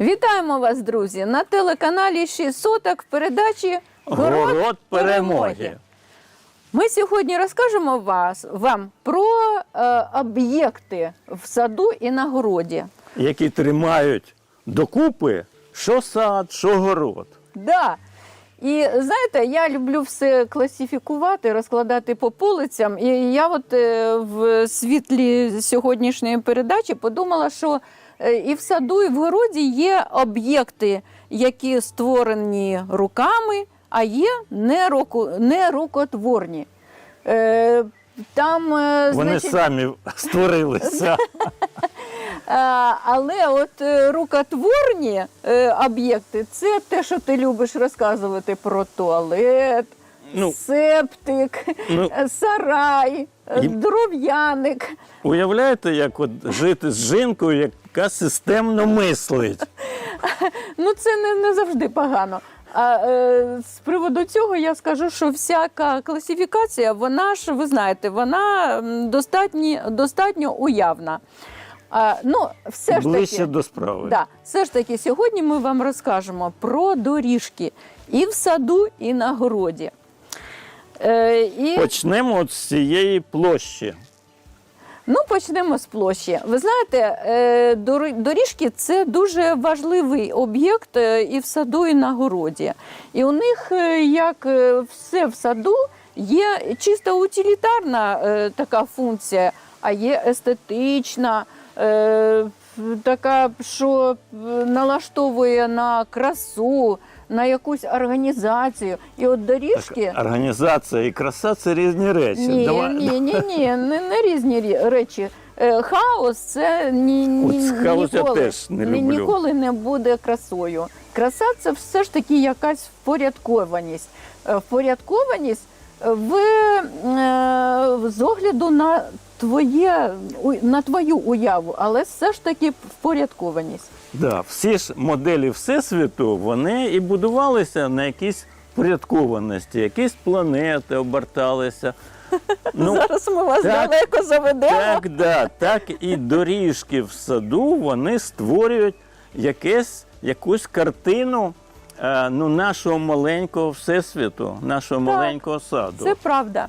Вітаємо вас, друзі, на телеканалі «Шість соток в передачі Город перемоги. Ми сьогодні розкажемо вас, вам про е, об'єкти в саду і на городі. які тримають докупи що сад, що город. Да. І знаєте, я люблю все класифікувати, розкладати по полицям. І я от е, в світлі сьогоднішньої передачі подумала, що е, і в саду, і в городі є об'єкти, які створені руками, а є нерукотворні. Е, Там, Вони значить, самі створилися. Але от е, рукотворні е, об'єкти це те, що ти любиш розказувати про туалет, Ну, септик, ну. сарай, І- дров'яник. Уявляєте, як от жити з жінкою, яка системно мислить. Ну це не, не завжди погано. А е, з приводу цього я скажу, що всяка класифікація, вона ж, ви знаєте, вона достатньо, достатньо уявна. А, ну, все ж Ближче таки, до справи. Да, все ж таки, сьогодні ми вам розкажемо про доріжки і в саду, і на городі. Е, і, Почнемо от з цієї площі. ну, почнемо з площі. Ви знаєте, е, доріжки це дуже важливий об'єкт е, і в саду, і на городі. І у них, е, як все в саду, є чисто утилітарна е, така функція, а є естетична. Е, така, що е, налаштовує на красу, на якусь організацію. І от доріжки. Так, організація і краса це різні речі. Ні, Давай- ні, ні, ні, не, не різні речі. Е, Хаос це ні, ні, От хаос я ніколи, теж не люблю. ніколи не буде красою. Краса це все ж таки якась впорядкованість. Впорядкованість в, з огляду на твоє на твою уяву, але все ж таки впорядкованість. Да, всі ж моделі Всесвіту вони і будувалися на якійсь порядкованості, якісь планети оберталися. Ну, Зараз ми вас так, далеко заведемо. Так, да, так і доріжки в саду вони створюють якесь, якусь картину е, ну, нашого маленького всесвіту, нашого маленького саду. Це правда.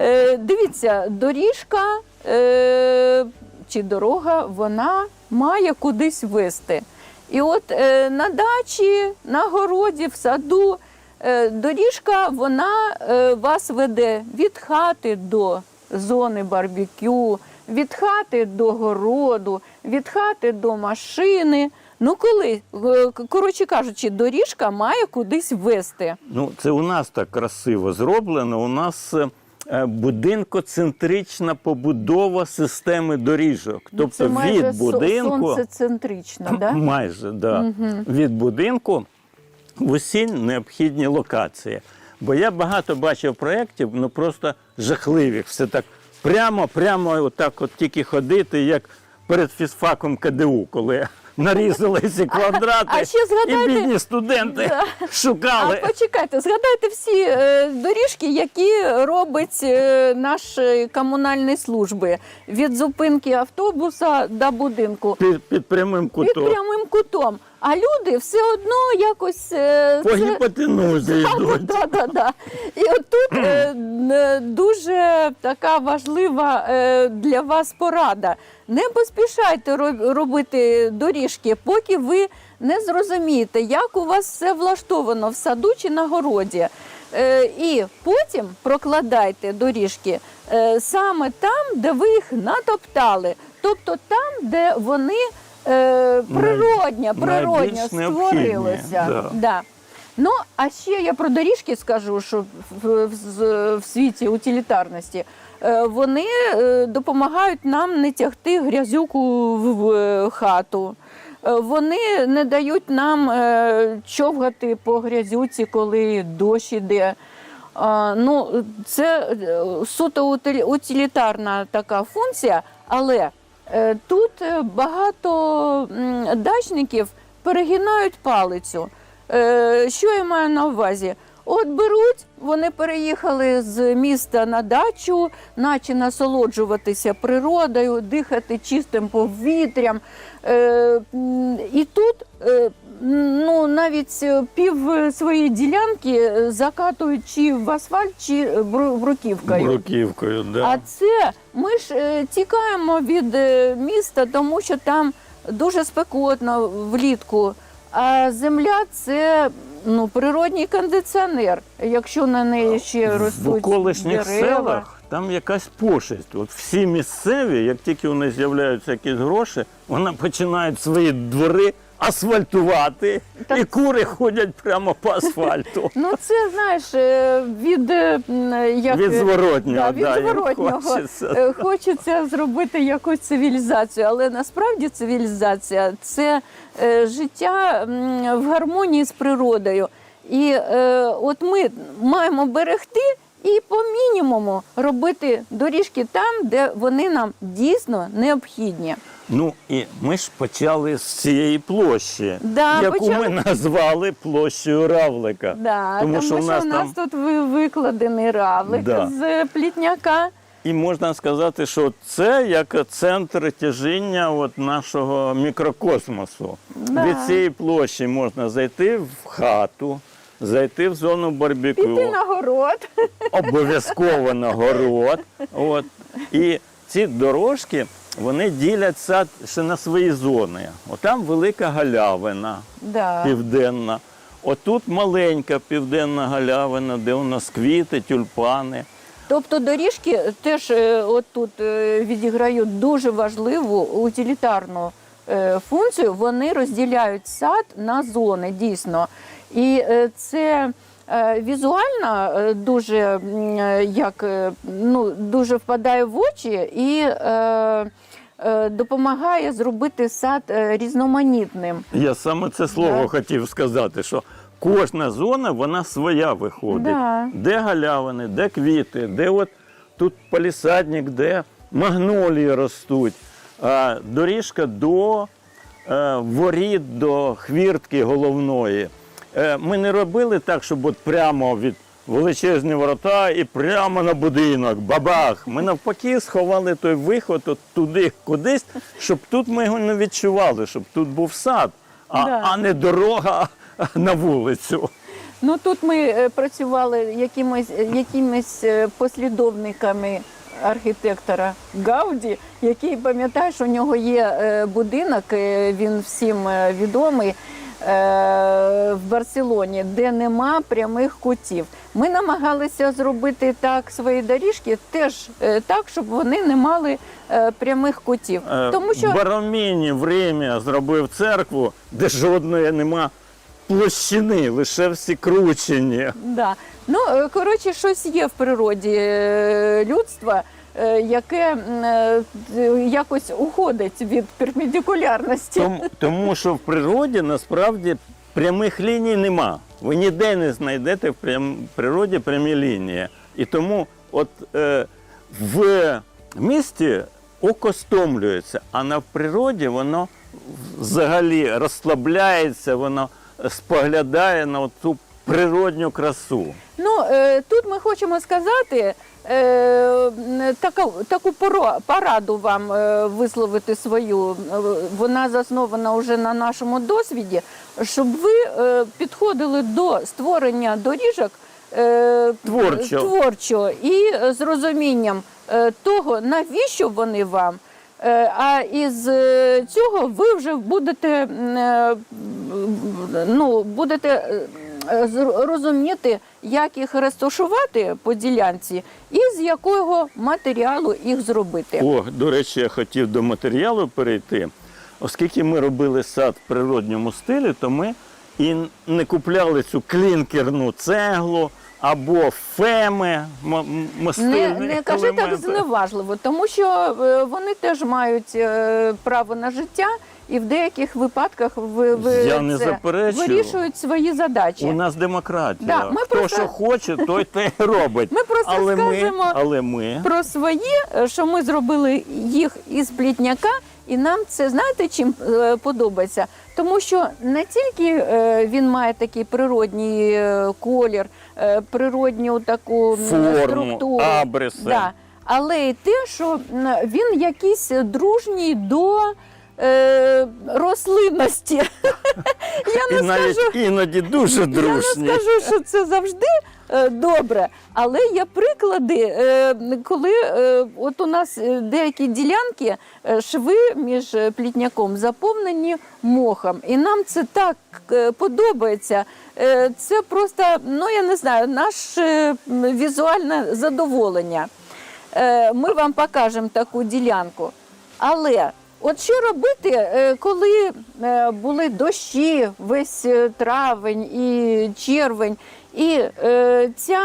Е, дивіться, доріжка е, чи дорога, вона має кудись вести. І от е, на дачі, на городі, в саду е, доріжка вона е, вас веде від хати до зони барбекю, від хати до городу, від хати до машини. Ну коли, е, коротше кажучи, доріжка має кудись вести. Ну, це у нас так красиво зроблено. У нас е, будинкоцентрична побудова системи доріжок. Тобто Це майже від будинку сонцецентрично, да? майже да, від будинку в усі необхідні локації. Бо я багато бачив проєктів, ну просто жахливих. Все так прямо, прямо, отак от тільки ходити, як перед фізфаком КДУ, коли нарізали ці квадрати, а ще згадайте- і бідні студенти шукали. А почекайте, згадайте всі е, доріжки, які робить е, наші комунальні служби від зупинки автобуса до будинку Під, під прямим під кутом. прямим кутом. А люди все одно якось е, По гіпотенузі йдуть. Да, да, да. І отут е, дуже така важлива е, для вас порада. Не поспішайте робити доріжки, поки ви не зрозумієте, як у вас все влаштовано в саду чи на городі. Е, І потім прокладайте доріжки е, саме там, де ви їх натоптали. Тобто там, де вони е, природньо, природньо найбільш да. Да. Ну, а ще я про доріжки скажу, що в, в, в світі утилітарності е, вони е, допомагають нам не тягти грязюку в, в хату. Е, Вони не дають нам е, човгати по грязюці, коли дощ іде. Ну, це е, суто утилітарна така функція, але е, тут е, багато дачників перегинають палицю. Е, Що я маю на увазі? От беруть, вони переїхали з міста на дачу, наче насолоджуватися природою, дихати чистим повітрям. Е, і тут е, ну, навіть пів своєї ділянки закатують чи в асфальт, чи бруківкою. Бруківкою, да. А це ми ж е, тікаємо від е, міста, тому що там дуже спекотно влітку. А земля це ну, природній кондиціонер, якщо на неї ще ростуть в околишніх дерева. селах там якась пошесть. От всі місцеві, як тільки у них з'являються якісь гроші, вона починає свої двори асфальтувати, Так. і кури ходять прямо по асфальту. Ну це знаєш е, від е, як, Від зворотнього, да, від да, зворотнього. хочеться. Е, хочеться зробити якусь цивілізацію, але насправді цивілізація це е, життя в гармонії з природою. І е, от ми маємо берегти і по мінімуму робити доріжки там, де вони нам дійсно необхідні. Ну і ми ж почали з цієї площі, Да, яку почали. ми назвали площею Равлика. Да, Тому тому, що що, в нас у нас там- тут ви- викладений равлик Да. з плітняка. І можна сказати, що це як центр тяжіння от нашого мікрокосмосу. Да. Від цієї площі можна зайти в хату, зайти в зону барбекю, Піти на город. обов'язково на город. От. І ці дорожки вони ділять сад ще на свої зони. Отам велика галявина Да. південна. Отут маленька південна галявина, де у нас квіти, тюльпани. Тобто доріжки теж е, от тут е, відіграють дуже важливу утилітарну е, функцію. Вони розділяють сад на зони дійсно. І це візуально дуже як ну дуже впадає в очі і допомагає зробити сад е, різноманітним. Я саме це слово Да. хотів сказати, що кожна зона вона своя виходить. Да. Де галявини, де квіти, де от тут палісадник, де магнолії ростуть. А доріжка до е, воріт, до хвіртки головної. Е, ми не робили так, щоб от прямо від величезні ворота і прямо на будинок, бабах. Ми навпаки сховали той виход от туди, кудись, щоб тут ми його не відчували, щоб тут був сад, а, Да. а не дорога на вулицю. Ну тут ми е, працювали якимось, якимись е, послідовниками архітектора Гауді, який пам'ятаєш, у нього є е, будинок, е, він всім е, відомий. Е, В Барселоні, де нема прямих кутів, ми намагалися зробити так свої доріжки, теж е, так, щоб вони не мали е, прямих кутів. Тому що В Римі зробив церкву, де жодної нема площини, лише всі кручені. Да. Ну, коротше, щось є в природі людства, яке е, якось уходить від перпендикулярності. Тому, тому що в природі насправді прямих ліній нема. Ви ніде не знайдете в природі прямі лінії. І тому от е, в місті око стомлюється, а на природі воно взагалі розслабляється, воно споглядає на ту природню красу. Ну, е, тут ми хочемо сказати, е, таку, таку поро- пораду вам е, висловити свою. Е, Вона заснована вже на нашому досвіді, щоб ви е, підходили до створення доріжок е, Творчо. творчо і е, з розумінням е, того, навіщо вони вам. Е, А із е, цього ви вже будете, е, ну, будете е, розуміти, як їх розташувати по ділянці і з якого матеріалу їх зробити. О, до речі, я хотів до матеріалу перейти. Оскільки ми робили сад в природньому стилі, то ми і не купляли цю клінкерну цеглу або феми Не, не кажи так зневажливо, тому що е, вони теж мають е, право на життя, і в деяких випадках ви, ви Я не заперечую. вирішують свої задачі. У нас демократія. Да, ми Хто просто- що хоче, той те й робить. Ми просто але скажемо ми, але ми про свої, що ми зробили їх із плітняка, і нам це знаєте чим е, подобається? Тому що не тільки е, він має такий природній е, колір, е, природню таку м, Форму, структуру. абриси. Да. Але й те, що м, він якийсь дружній до е, рослинності. Я І не навіть скажу, іноді дуже я не дружні. скажу, що це завжди е, добре, але є приклади, е, коли е, от у нас е, деякі ділянки, е, шви між е, плітняком заповнені мохом. І нам це так е, подобається. Е, Це просто, ну я не знаю, наше візуальне задоволення. Е, Ми вам покажемо таку ділянку. Але от що робити, е, коли е, були дощі весь е, травень і червень, і ця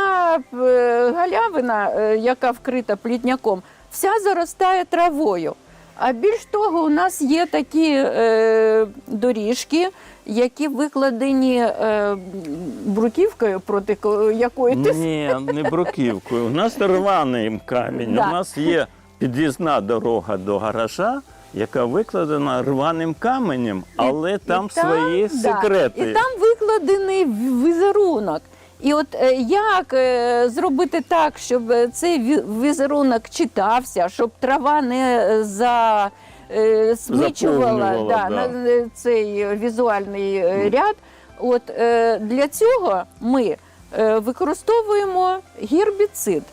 галявина, яка вкрита плітняком, вся заростає травою. А більш того, у нас є такі доріжки, які викладені бруківкою, проти ко- якої ти Ні, не бруківкою. У нас рваний камінь. Да. У нас є під'їзна дорога до гаража, яка викладена рваним каменем, але там І свої да, секрети. І там викладений візерунок. І от е, як е, зробити так, щоб е, цей візерунок читався, щоб трава не за. Смичувала да, да. на цей візуальний е, ряд. От для цього ми використовуємо гербіцид.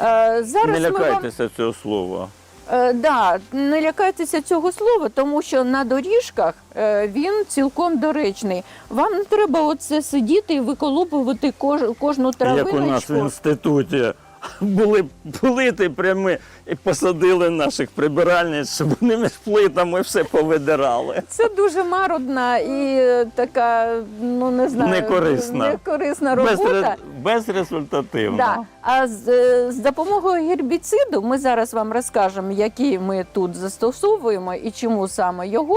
Е, зараз Не ми вам лякайтеся цього слова. Е, да, не лякайтеся цього слова, тому що на доріжках е, він цілком доречний. Вам не треба оце сидіти і виколупувати кож, кожну Як у нас в інституті були плити прямі і посадили наших прибиральниць, щоб вони між плитами все повидирали. Це дуже марудна і е, така, ну не знаю, Некорисна. некорисна робота. ре- безрезультативно. Да. А з, е, з допомогою гербіциду ми зараз вам розкажемо, які ми тут застосовуємо і чому саме його.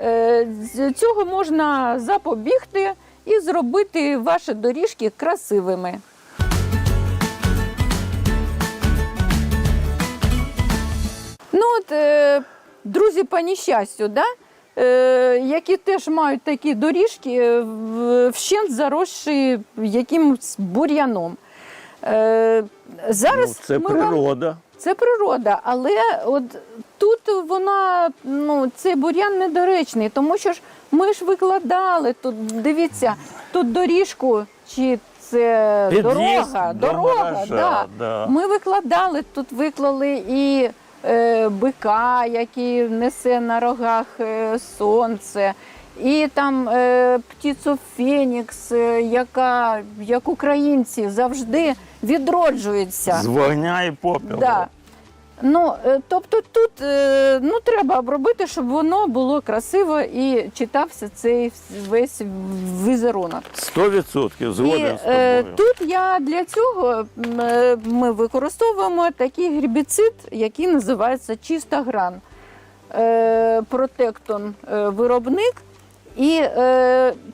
Е, З цього можна запобігти і зробити ваші доріжки красивими. Ну от, е, друзі, по нещастю, да? е, які теж мають такі доріжки, е, вщент заросші якимось бур'яном. Е, зараз Ну, це ми вам природа. це природа, але от тут вона, ну, цей бур'ян недоречний, тому що ж ми ж викладали тут, дивіться, тут доріжку, чи це Під'їзд дорога, до дорога, гаража, да. да. Ми викладали, тут виклали і бика, який несе на рогах е, сонце. І там е, птицю Фенікс, е, яка, як українці, завжди відроджується. З вогня і попелу. Да. Ну, е, тобто тут е, ну, треба обробити, щоб воно було красиво і читався цей весь візерунок. Сто відсотків І згоден з е, тобою. тут я для цього ми використовуємо такий гербіцид, який називається чистогран. Протектон виробник. І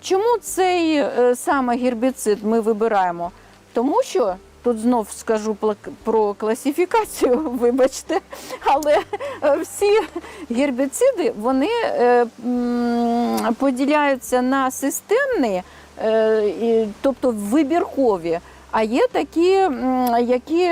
чому цей саме гербіцид ми вибираємо? Тому що тут знов скажу про класифікацію, вибачте, але е, всі гербіциди вони е, поділяються на системні, е, тобто вибіркові. А є такі, які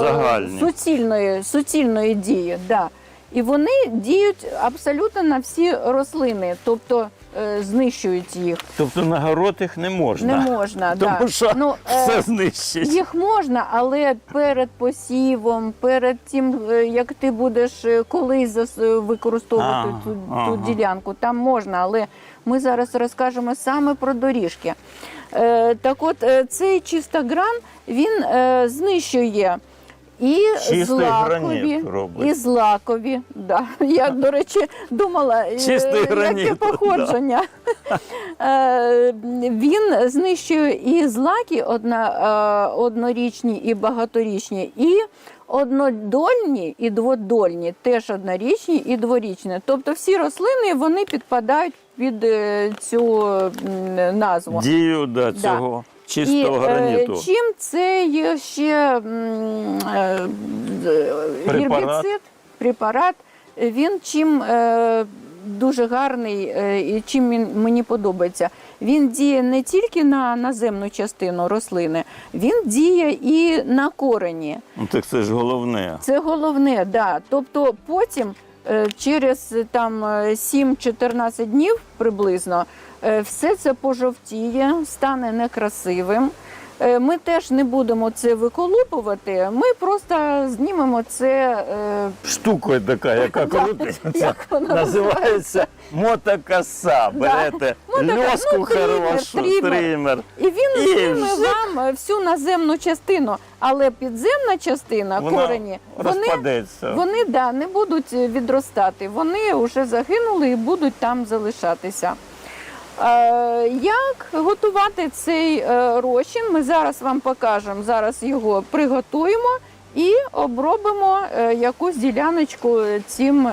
Загальні. суцільної, суцільної дії. Да. І вони діють абсолютно на всі рослини, тобто е, знищують їх. Тобто на город їх не можна. Не можна. Тому да. що Ну, е, все знищить. їх можна, але перед посівом, перед тим, е, як ти будеш е, колись зас- е, використовувати А, ту, ага. ту ділянку, там можна, але ми зараз розкажемо саме про доріжки. Е, так от, е, цей чистогран, він е, знищує і Чистий злакові, граніт робить. і злакові. Да. Я, до речі, думала, е, Чистий яке граніт, походження. Е, Він знищує і злаки одна, е, однорічні і багаторічні, і однодольні і дводольні, теж однорічні і дворічні. Тобто всі рослини вони підпадають під цю назву. Дію да, цього чистого І, е, граніту. чим цей ще е, Препарат. гербіцид, препарат, він чим е, дуже гарний е, і чим він мені подобається. Він діє не тільки на наземну частину рослини, він діє і на корені. Ну, так це ж головне. Це головне, да. Тобто потім е, через е, там е, 7-14 днів приблизно е, все це пожовтіє, стане некрасивим. Е, Ми теж не будемо це виколупувати. Ми просто знімемо це. е, Штукою така, яка крутиться. Називається мотокоса. Берете льоску ну, хорошу, тример. І він зніме вам е, всю наземну частину, але підземна частина, корені, вони, вони да, не будуть е, відростати. Вони вже загинули і будуть там залишатися. Е, як готувати цей е, розчин? Ми зараз вам покажемо. Зараз його приготуємо і обробимо е, якусь діляночку цим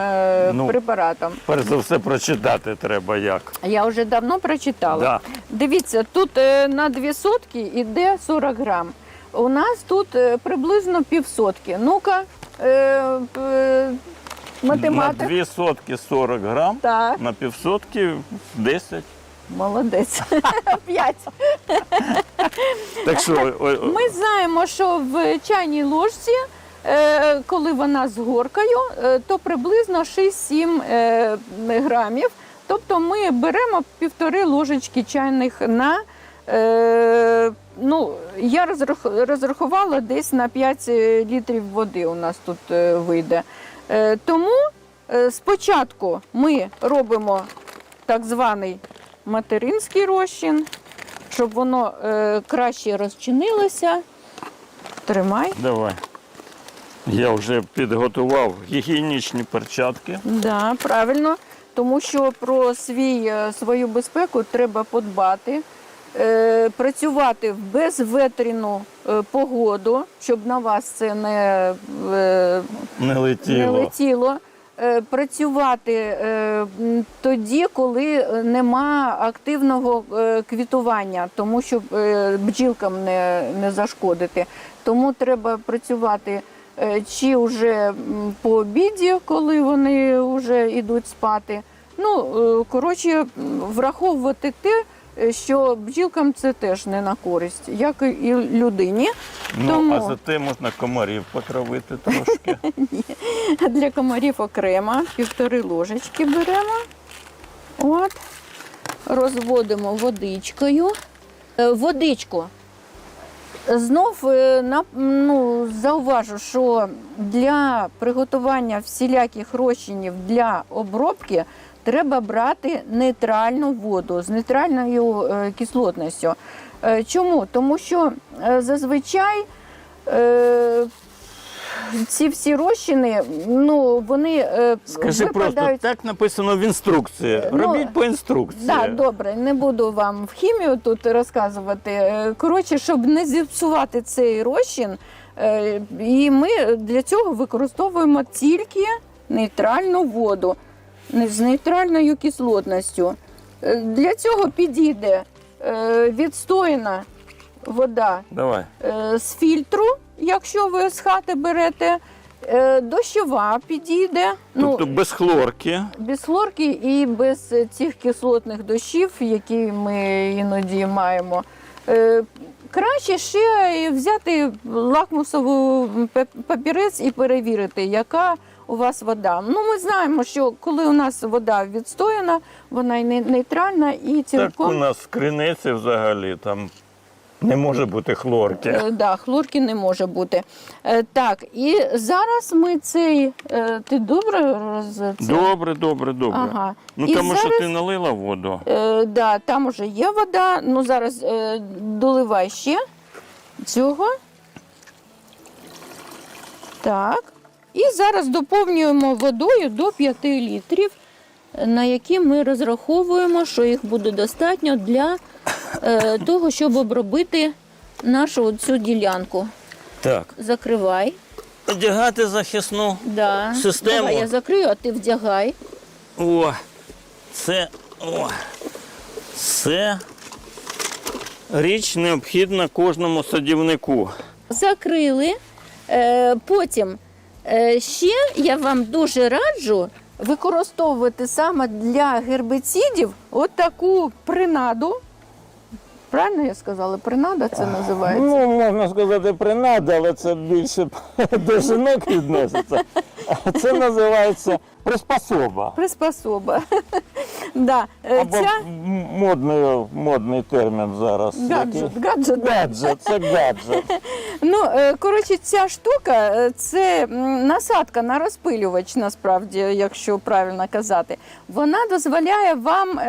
Ну. препаратом. Перш за все прочитати треба як. Я вже давно прочитала. Да. Дивіться, тут на дві сотки йде 40 грам. У нас тут приблизно півсотки. Ну-ка, е, На дві сотки 40 грам, Так, на півсотки 10. Молодець. П'ять. Так що, ой, ой, Ми знаємо, що в чайній ложці, е, коли вона з горкою, е, то приблизно 6-7 е, грамів. Тобто ми беремо півтори ложечки чайних на. Е, ну, я розрах- розрахувала десь на 5 літрів води у нас тут е, вийде. Е, тому е, спочатку ми робимо так званий материнський розчин, щоб воно е, краще розчинилося. Тримай. давай. Я вже підготував гігієнічні перчатки. Да, правильно. Тому що про свій, е, свою безпеку треба подбати, е, працювати в безветряну е, погоду, щоб на вас це не, е, Не не летіло. Е, Працювати е, тоді, коли нема активного е, квітування, тому що е, бджілкам не, не зашкодити. Тому треба працювати е, чи вже по обіді, коли вони вже йдуть спати. Ну, е, коротше, враховувати те, е, що бджілкам це теж не на користь, як і людині. Ну, Тому- а зате можна комарів потравити трошки. Для комарів окремо півтори ложечки беремо. От. Розводимо водичкою. Е, Водичку. Знов е, ну, зауважу, що для приготування всіляких розчинів для обробки треба брати нейтральну воду з нейтральною е, кислотністю. Е, Чому? Тому що е, зазвичай ці всі розчини, ну вони Скажи просто, так написано в інструкції. Ну, Робіть по інструкції. Да, добре, не буду вам в хімію тут розказувати. Коротше, щоб не зіпсувати цей розчин, і ми для цього використовуємо тільки нейтральну воду з нейтральною кислотністю. Е, Для цього підійде е, відстояна вода Давай. е, з фільтру, якщо ви з хати берете. Дощова підійде. Ну, Тобто без хлорки. без хлорки і без цих кислотних дощів, які ми іноді маємо. Краще ще взяти лакмусову папірець і перевірити, яка у вас вода. Ну, ми знаємо, що коли у нас вода відстояна, вона і нейтральна і Так у нас в криниці взагалі там не може бути хлорки. Е, Да, хлорки не може бути. Е, Так, і зараз ми цей. е, Ти добре роз це? Добре, добре, добре. Ага. Ну І тому що зараз- ти налила воду. Е, да, там уже є вода. Ну зараз е, доливай ще цього. Так. І зараз доповнюємо водою до 5 літрів, на які ми розраховуємо, що їх буде достатньо для е, того, щоб обробити нашу цю ділянку. Так. Закривай. Одягати захисну. Да. Систему. Давай я закрию, а ти вдягай. О, це. О, це річ необхідна кожному садівнику. закрили. Е, потім ще я вам дуже раджу використовувати саме для гербіцидів от принаду. Правильно я сказала? Принада це називається. Ну, можна сказати, принада, але це більше до жінок відноситься. Це називається приспособа. Приспособа. да. е, Або Ця модний, модний термін зараз. гаджет, який- гаджет, да. Гаджет, це гаджет. Ну, е, коротше, ця штука е, це насадка на розпилювач, насправді, якщо правильно казати. Вона дозволяє вам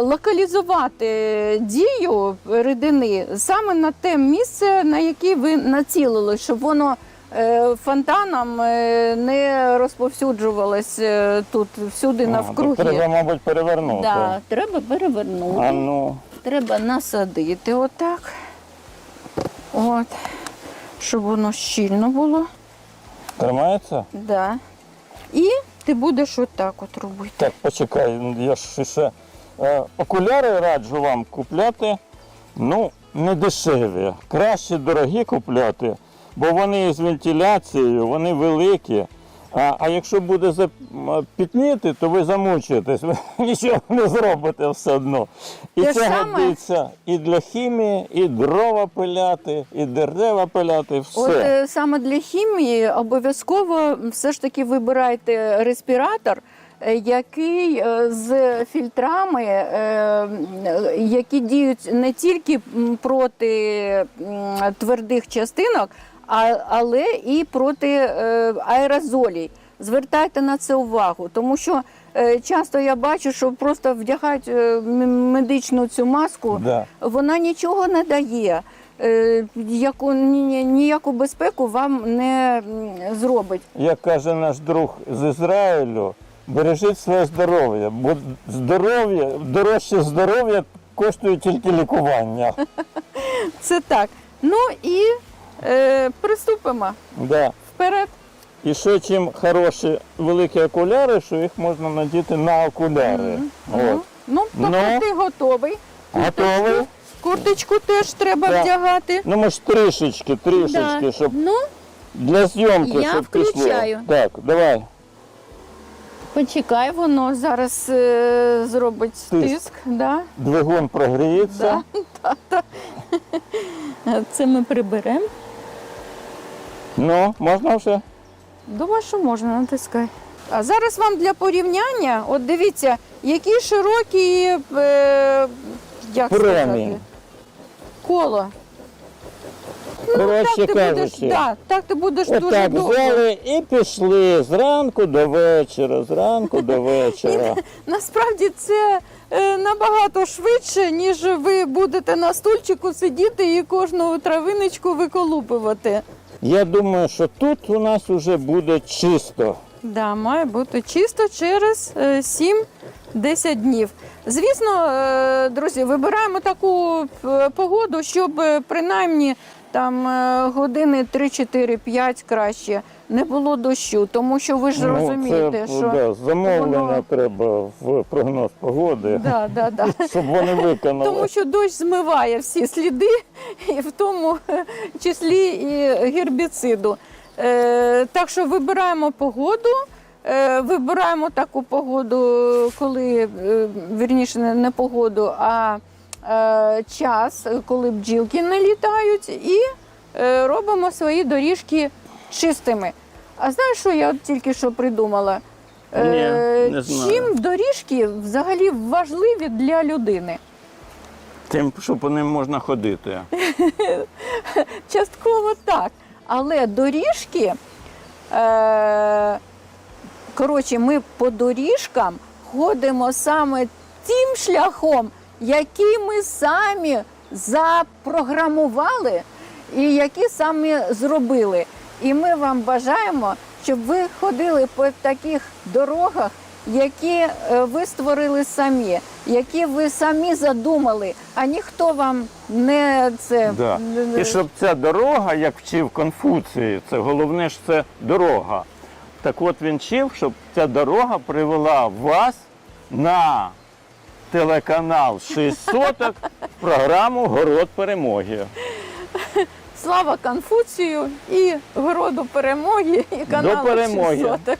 локалізувати дію рідини саме на те місце, на яке ви націлили, щоб воно е, фонтаном е, не розповсюджувалось е, тут всюди А, навкруги. Треба, мабуть, перевернути. Да, треба перевернути. А ну, Треба насадити отак. От. Щоб воно щільно було. тримається? Да. І ти будеш отак от робити. Так, почекай, я ж ще. Е, окуляри раджу вам купляти, ну, не дешеві. Краще дорогі купляти, бо вони з вентиляцією, вони великі. А, а якщо буде запітніти, то ви замучуєтесь, ви нічого не зробите все одно. І Те це саме- годиться і для хімії, і дрова пиляти, і дерева пиляти, все. От е, саме для хімії обов'язково все ж таки вибирайте респіратор, який е, з фільтрами, е, е, які діють не тільки проти твердих частинок, але і проти е, аерозолій. Звертайте на це увагу, тому що е, часто я бачу, що просто вдягають е, медичну цю маску, Да. вона нічого не дає. Е, Яку, ні- ні- ніяку безпеку вам не зробить. як каже наш друг з Ізраїлю, бережіть своє здоров'я, бо здоров'я, дорожче здоров'я коштує тільки лікування. Це так. Ну і е, приступимо Да. вперед. І ще чим хороші великі окуляри, що їх можна надіти на окуляри. От. Ну, тобто Ну. ти готовий. Готовий? Курточку теж треба Да. вдягати. Ну, може, трішечки, трішечки, Да. щоб Ну, для зйомки, Я щоб включаю. пішло. Так, давай. Почекай, воно зараз е, зробить Тиск. тиск. Да. Двигун прогріється. Да. Це ми приберемо. Ну, можна вже? Думаю, що можна, натискай. А зараз вам для порівняння, от дивіться, які широкі е, як Премії. сказати, коло. Ну, Коротше так ти будеш, кажучи. да, так ти будеш дуже Отак довго. взяли і пішли зранку до вечора, зранку до вечора. Насправді це е, набагато швидше, ніж ви будете на стульчику сидіти і кожну травиночку виколупувати. Я думаю, що тут у нас вже буде чисто. Да, має бути чисто через е, 7-10 днів. Звісно, е, друзі, вибираємо таку е, погоду, щоб е, принаймні там е, години 3-4-5 краще не було дощу, тому що ви ж розумієте, Ну, це, що да, замовлення воно- треба в прогноз погоди, да, да, да. щоб вони виконали. Тому що дощ змиває всі сліди, і в тому числі і гербіциду. Е, так що вибираємо погоду. е, Вибираємо таку погоду, коли е, вірніше не, погоду, а час, коли бджілки не літають, і е, робимо свої доріжки чистими. А знаєш, що я от тільки що придумала? Е, Ні, не знаю. Чим доріжки взагалі важливі для людини? Тим, що по ним можна ходити. Частково так. Але доріжки, е, коротше, ми по доріжкам ходимо саме тим шляхом, який ми самі запрограмували і який самі зробили. І ми вам бажаємо, щоб ви ходили по таких дорогах, які е, ви створили самі, які ви самі задумали, а ніхто вам не це Да. І щоб ця дорога, як вчив Конфуцій, це головне ж це дорога. Так от він вчив, щоб ця дорога привела вас на телеканал 6 соток програму Город перемоги. Слава Конфуцію і городу перемоги, і каналу перемоги. 6 соток.